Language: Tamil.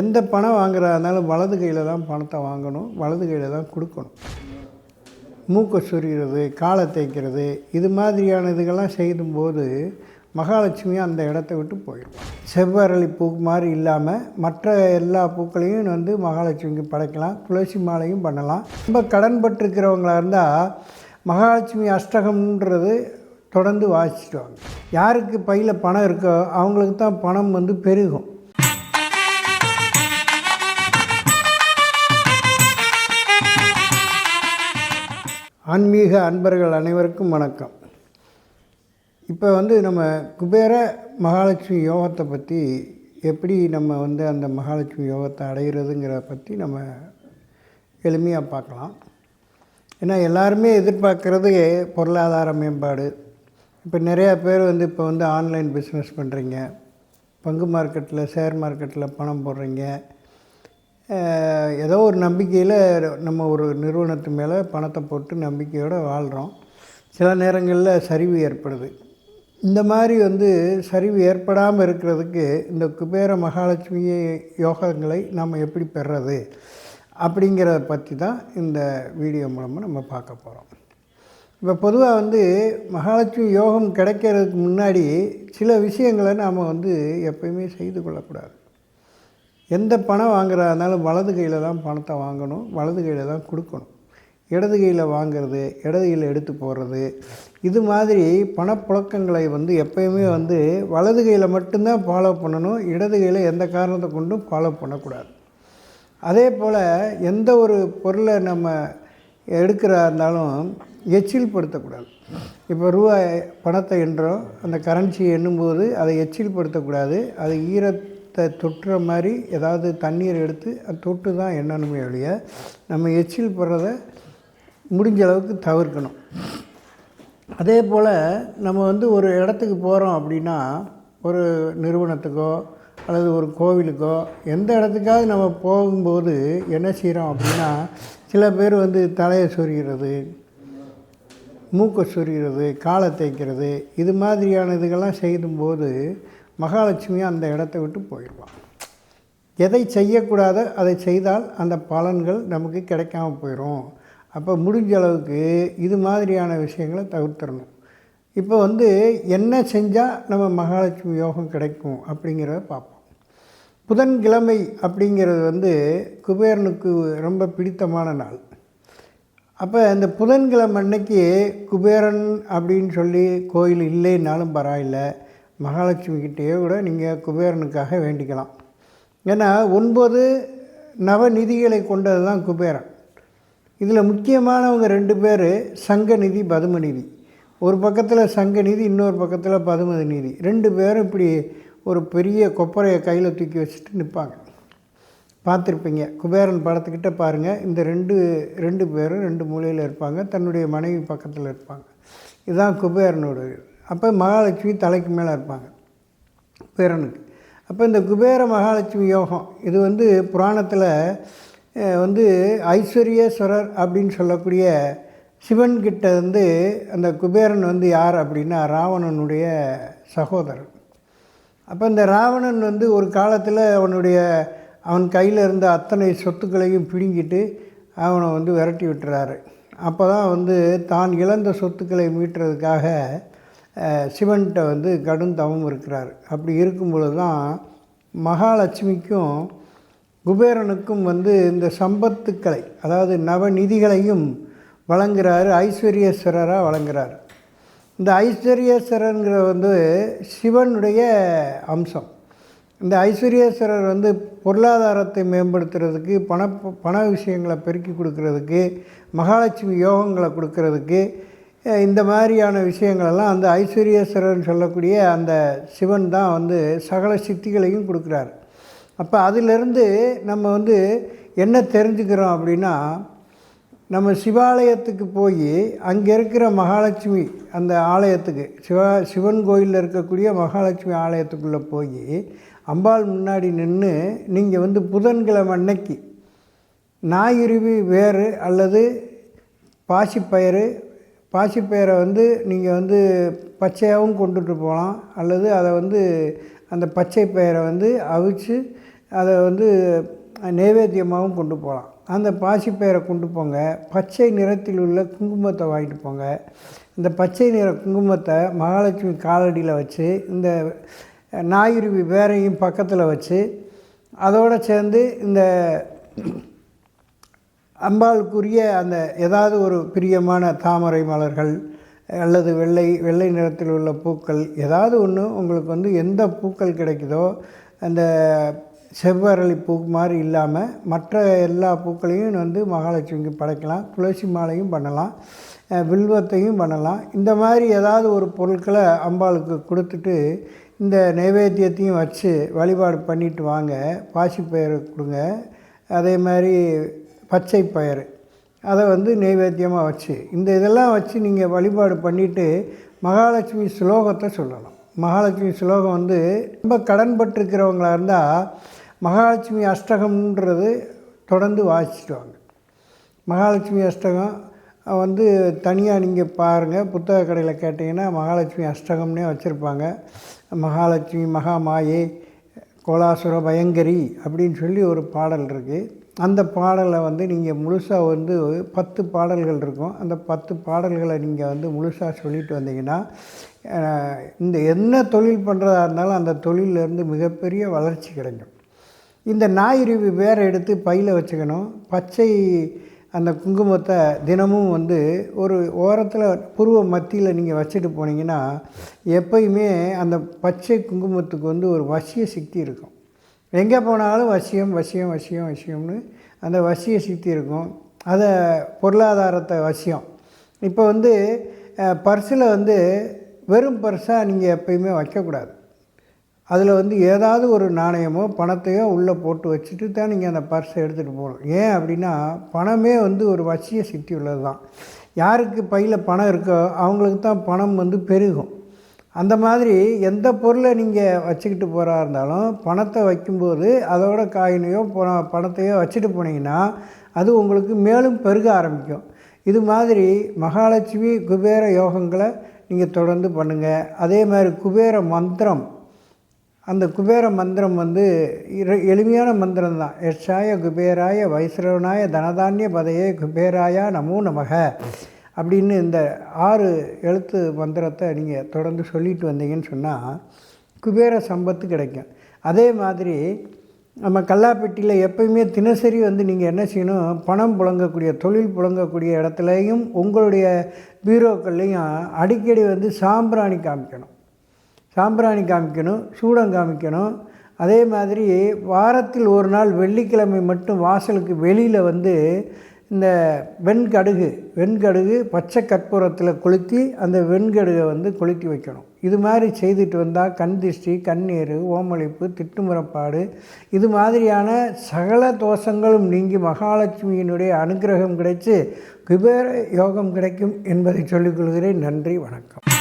எந்த பணம் வாங்குறதா இருந்தாலும் வலது கையில் தான் பணத்தை வாங்கணும் வலது கையில் தான் கொடுக்கணும். மூக்கை சொறிகிறது காலை தேய்க்கிறது இது மாதிரியான இதுகள்லாம் செய்யும்போது மகாலட்சுமி அந்த இடத்த விட்டு போயிடும். செவ்வரளி பூ மாதிரி இல்லாமல் மற்ற எல்லா பூக்களையும் வந்து மகாலட்சுமிக்கு படைக்கலாம் துளசி மாலையும் பண்ணலாம். ரொம்ப கடன்பட்டிருக்கிறவங்களா இருந்தால் மகாலட்சுமி அஷ்டகம்ன்றது தொடர்ந்து வாசிச்சுட்டு வாங்க. யாருக்கு பையில் பணம் இருக்கோ அவங்களுக்கு தான் பணம் வந்து பெருகும். ஆன்மீக அன்பர்கள் அனைவருக்கும் வணக்கம். இப்போ வந்து நம்ம குபேர மகாலட்சுமி யோகத்தை பற்றி எப்படி நம்ம வந்து அந்த மகாலட்சுமி யோகத்தை அடைகிறதுங்கிறத பற்றி நம்ம எளிமையாக பார்க்கலாம். ஏன்னா எல்லாருமே எதிர்பார்க்குறது பொருளாதார மேம்பாடு. இப்போ நிறையா பேர் வந்து இப்போ வந்து ஆன்லைன் பிஸ்னஸ் பண்ணுறீங்க பங்கு மார்க்கெட்டில் ஷேர் மார்க்கெட்டில் பணம் போடுறீங்க. ஏதோ ஒரு நம்பிக்கையில் நம்ம ஒரு நிறுவனத்து மேலே பணத்தை போட்டு நம்பிக்கையோடு வாழ்கிறோம் சில நேரங்களில் சரிவு ஏற்படுது. இந்த மாதிரி வந்து சரிவு ஏற்படாமல் இருக்கிறதுக்கு இந்த குபேர மகாலட்சுமி யோகங்களை நம்ம எப்படி பெறுறது அப்படிங்கிறத பற்றி தான் இந்த வீடியோ மூலமாக நம்ம பார்க்க போகிறோம் இப்போ பொதுவாக வந்து மகாலட்சுமி யோகம் கிடைக்கிறதுக்கு முன்னாடி சில விஷயங்களை நாம் வந்து எப்பயுமே செய்து கொள்ளக்கூடாது. எந்த பணம் வாங்குறதா இருந்தாலும் வலது கையில் தான் பணத்தை வாங்கணும் வலது கையில் தான் கொடுக்கணும். இடது கையில் வாங்குறது இடது கையில் எடுத்து போடுறது இது மாதிரி பணப்புழக்கங்களை வந்து எப்பயுமே வந்து வலது கையில் மட்டும்தான் ஃபாலோ பண்ணணும் இடது கையில் எந்த காரணத்தை கொண்டும் ஃபாலோ பண்ணக்கூடாது. அதே போல் எந்த ஒரு பொருளை நம்ம எடுக்கிறா இருந்தாலும் எச்சில் படுத்தக்கூடாது இப்போ ரூபாய் பணத்தை எண்ணுறோம் அந்த கரன்சி எண்ணும்போது அதை எச்சில் படுத்தக்கூடாது அது த தொட்டுற மாதிரி ஏதாவது தண்ணீர் எடுத்து அது தொட்டு தான் என்னன்னு ஒழிய நம்ம எச்சில் போடுறத முடிஞ்ச அளவுக்கு தவிர்க்கணும். அதே போல் நம்ம வந்து ஒரு இடத்துக்கு போகிறோம் அப்படின்னா ஒரு நிறுவனத்துக்கோ அல்லது ஒரு கோவிலுக்கோ எந்த இடத்துக்காவது நம்ம போகும்போது என்ன செய்கிறோம் அப்படின்னா சில பேர் வந்து தலையை சொறிகிறது மூக்கை சொறிகிறது காலை தேய்க்கிறது இது மாதிரியான இதுகள்லாம் செய்யும்போது மகாலட்சுமி அந்த இடத்த விட்டு போயிடுவான் எதை செய்யக்கூடாதோ அதை செய்தால் அந்த பலன்கள் நமக்கு கிடைக்காம போயிடும் அப்போ முடிஞ்ச அளவுக்கு இது மாதிரியான விஷயங்களை தவிர்த்திடணும். இப்போ வந்து என்ன செஞ்சால் நம்ம மகாலட்சுமி யோகம் கிடைக்கும் அப்படிங்கிறத பார்ப்போம். புதன்கிழமை அப்படிங்கிறது வந்து குபேரனுக்கு ரொம்ப பிடித்தமான நாள். அப்போ இந்த புதன்கிழமை அன்னைக்கு குபேரன் அப்படின்னு சொல்லி கோயில் இல்லைன்னாலும் பரவாயில்லை. மகாலட்சுமி கிட்டேயே கூட நீங்கள் குபேரனுக்காக வேண்டிக்கலாம். ஏன்னா ஒன்பது நவநிதிகளை கொண்டது தான் குபேரன். இதில் முக்கியமானவங்க ரெண்டு பேர் சங்கநிதி பதுமநிதி ஒரு பக்கத்தில் சங்கநிதி இன்னொரு பக்கத்தில் பதுமதி நிதி. ரெண்டு பேரும் இப்படி ஒரு பெரிய கொப்பரையை கையில் தூக்கி வச்சுட்டு நிற்பாங்க பார்த்துருப்பீங்க. குபேரன் படத்துக்கிட்ட பாருங்கள் இந்த ரெண்டு ரெண்டு பேரும் ரெண்டு மூலையில் இருப்பாங்க. தன்னுடைய மனைவி பக்கத்தில் இருப்பாங்க. இதுதான் குபேரனோட இது. அப்போ மகாலட்சுமி தலைக்கு மேலே இருப்பாங்க குபேரனுக்கு. அப்போ இந்த குபேர மகாலட்சுமி யோகம் இது வந்து புராணத்தில் வந்து ஐஸ்வர்யேஸ்வரர் அப்படின்னு சொல்லக்கூடிய சிவன்கிட்ட வந்து அந்த குபேரன் வந்து யார் அப்படின்னா ராவணனுடைய சகோதரர். அப்போ இந்த ராவணன் வந்து ஒரு காலத்தில் அவனுடைய அவன் கையில் இருந்த அத்தனை சொத்துக்களையும் பிடுங்கிட்டு அவனை வந்து விரட்டி விட்டுறாரு. அப்போ தான் வந்து தான் இழந்த சொத்துக்களை மீட்டுறதுக்காக சிவன்கிட்ட வந்து கடும் தவம் இருக்கிறார். அப்படி இருக்கும்பொழுது தான் மகாலட்சுமிக்கும் குபேரனுக்கும் வந்து இந்த சம்பத்துக்களை அதாவது நவநிதிகளையும் வழங்குறாரு ஐஸ்வர்யேஸ்வரராக வழங்குறாரு. இந்த ஐஸ்வர்யேஸ்வரருங்கிற வந்து சிவனுடைய அம்சம். இந்த ஐஸ்வர்யேஸ்வரர் வந்து பொருளாதாரத்தை மேம்படுத்துறதுக்கு பண பண விஷயங்களை பெருக்கி கொடுக்கறதுக்கு மகாலட்சுமி யோகங்களை கொடுக்கறதுக்கு இந்த மாதிரியான விஷயங்களெல்லாம் அந்த ஐஸ்வர்யேஸ்வரர்னு சொல்லக்கூடிய அந்த சிவன் தான் வந்து சகல சித்திகளையும் கொடுக்குறாரு. அப்போ அதிலிருந்து நம்ம வந்து என்ன தெரிஞ்சுக்கிறோம் அப்படின்னா நம்ம சிவாலயத்துக்கு போய் அங்கே இருக்கிற மகாலட்சுமி அந்த ஆலயத்துக்கு சிவா சிவன் கோயிலில் இருக்கக்கூடிய மகாலட்சுமி ஆலயத்துக்குள்ளே போய் அம்பாள் முன்னாடி நின்று நீங்கள் வந்து புதன்கிழமை அன்னைக்கு ஞாயிறுவி வேறு அல்லது பாசிப்பயிறு பாசிப்பயிரை வந்து நீங்கள் வந்து பச்சையாகவும் கொண்டுட்டு போகலாம். அல்லது அதை வந்து அந்த பச்சை பயிரை வந்து அவிச்சு அதை வந்து நைவேத்தியமாகவும் கொண்டு போகலாம். அந்த பாசிப்பயிரை கொண்டு போங்க. பச்சை நிறத்தில் உள்ள குங்குமத்தை வாங்கிட்டு போங்க. இந்த பச்சை நிற குங்குமத்தை மகாலட்சுமி காலடியில் வச்சு இந்த நாயுருவி வேறையும் பக்கத்தில் வச்சு அதோடு சேர்ந்து இந்த அம்பாளுக்குரிய அந்த ஏதாவது ஒரு பிரியமான தாமரை மலர்கள் அல்லது வெள்ளை வெள்ளை நிறத்தில் உள்ள பூக்கள் ஏதாவது ஒன்று உங்களுக்கு வந்து எந்த பூக்கள் கிடைக்குதோ அந்த செவ்வரளி பூ மாதிரி இல்லாமல் மற்ற எல்லா பூக்களையும் வந்து மகாலட்சுமிக்கு படைக்கலாம் துளசி மாலையும் பண்ணலாம் வில்வத்தையும் பண்ணலாம். இந்த மாதிரி ஏதாவது ஒரு பொருட்களை அம்பாளுக்கு கொடுத்துட்டு இந்த நைவேத்தியத்தையும் வச்சு வழிபாடு பண்ணிட்டு வாங்க. பாசிப்பயிறு கொடுங்க. அதே மாதிரி பச்சை பயிறு. அதை வந்து நெய்வேத்தியமாக வச்சு இந்த இதெல்லாம் வச்சு நீங்கள் வழிபாடு பண்ணிவிட்டு மகாலட்சுமி ஸ்லோகத்தை சொல்லலாம் மகாலட்சுமி ஸ்லோகம் வந்து ரொம்ப கடன்பட்டிருக்கிறவங்களா இருந்தால் மகாலட்சுமி அஷ்டகம்ன்றது தொடர்ந்து வாசிச்சுட்டு வாங்க மகாலட்சுமி அஷ்டகம் வந்து தனியாக நீங்கள் பாருங்கள் புத்தக கடையில் கேட்டிங்கன்னா மகாலட்சுமி அஷ்டகம்னே வச்சுருப்பாங்க. மகாலட்சுமி மகாமாயே கோலாசுர பயங்கரி அப்படின்னு சொல்லி ஒரு பாடல் இருக்குது அந்த பாடலை வந்து நீங்கள் முழுசாக வந்து பத்து பாடல்கள் இருக்கும். அந்த பத்து பாடல்களை நீங்கள் வந்து முழுசாக சொல்லிட்டு வந்தீங்கன்னா இந்த என்ன தொழில் பண்ணுறதா இருந்தாலும் அந்த தொழிலேருந்து மிகப்பெரிய வளர்ச்சி கிடைக்கும். இந்த ஞாயிறு வேறு எடுத்து பையில் வச்சுக்கணும். பச்சை அந்த குங்குமத்தை தினமும் வந்து ஒரு ஓரத்தில் புருவ மத்தியில் நீங்கள் வச்சுட்டு போனீங்கன்னா எப்பயுமே அந்த பச்சை குங்குமத்துக்கு வந்து ஒரு வசிய சக்தி இருக்கும். எங்கே போனாலும் வசியம் வசியம் வசியம் வசியம்னு அந்த வசிய சுற்றி இருக்கும். அதை பொருளாதாரத்தை வசியம். இப்போ வந்து பர்ஸில் வந்து வெறும் பர்ஸாக நீங்கள் எப்பயுமே வைக்கக்கூடாது. அதில் வந்து ஏதாவது ஒரு நாணயமோ பணத்தையோ உள்ளே போட்டு வச்சுட்டு தான் நீங்கள் அந்த பர்ஸை எடுத்துகிட்டு போகணும். ஏன் அப்படின்னா பணமே வந்து ஒரு வசிய சக்தி உள்ளது தான் யாருக்கு பையில் பணம் இருக்கோ அவங்களுக்கு தான் பணம் வந்து பெருகும். அந்த மாதிரி எந்த பொருளை நீங்கள் வச்சுக்கிட்டு போகிறா இருந்தாலும் பணத்தை வைக்கும்போது அதோட காயினையோ பணத்தையோ வச்சுட்டு போனீங்கன்னா அது உங்களுக்கு மேலும் பெருக ஆரம்பிக்கும். இது மாதிரி மகாலட்சுமி குபேர யோகங்களை நீங்கள் தொடர்ந்து பண்ணுங்கள் அதே மாதிரி குபேர மந்திரம். அந்த குபேர மந்திரம் வந்து எளிமையான மந்திரம் தான். எஷாய குபேராய வைஸ்ரவனாய தனதானிய பதையே குபேராயா நமோ நமக. அப்படின்னு இந்த ஆறு எழுத்து மந்திரத்தை நீங்கள் தொடர்ந்து சொல்லிட்டு வந்தீங்கன்னு சொன்னால் குபேர சம்பத்து கிடைக்கும். அதே மாதிரி நம்ம கல்லாப்பெட்டியில் எப்பயுமே தினசரி வந்து நீங்கள் என்ன செய்யணும் பணம் புழங்கக்கூடிய தொழில் புழங்கக்கூடிய இடத்துலையும் உங்களுடைய பீரோக்கள்லையும் அடிக்கடி வந்து சாம்பிராணி காமிக்கணும். சாம்பிராணி காமிக்கணும் சூடம் காமிக்கணும். அதே மாதிரி வாரத்தில் ஒரு நாள் வெள்ளிக்கிழமை மட்டும் வாசலுக்கு வெளியில் வந்து இந்த வெண்கடுகு வெண்கடுகு பச்சை கற்பூரத்தில் கொளுத்தி அந்த வெண்கடுகை வந்து கொளுத்தி வைக்கணும். இது மாதிரி செய்துட்டு வந்தால் கண் திஷ்டி கண்ணீர் ஓமளிப்பு திட்டுமுறப்பாடு இது மாதிரியான சகல தோஷங்களும் நீங்கி மகாலட்சுமியினுடைய அனுக்கிரகம் கிடைத்து குபேர யோகம் கிடைக்கும் என்பதை சொல்லிக்கொள்கிறேன் நன்றி வணக்கம்.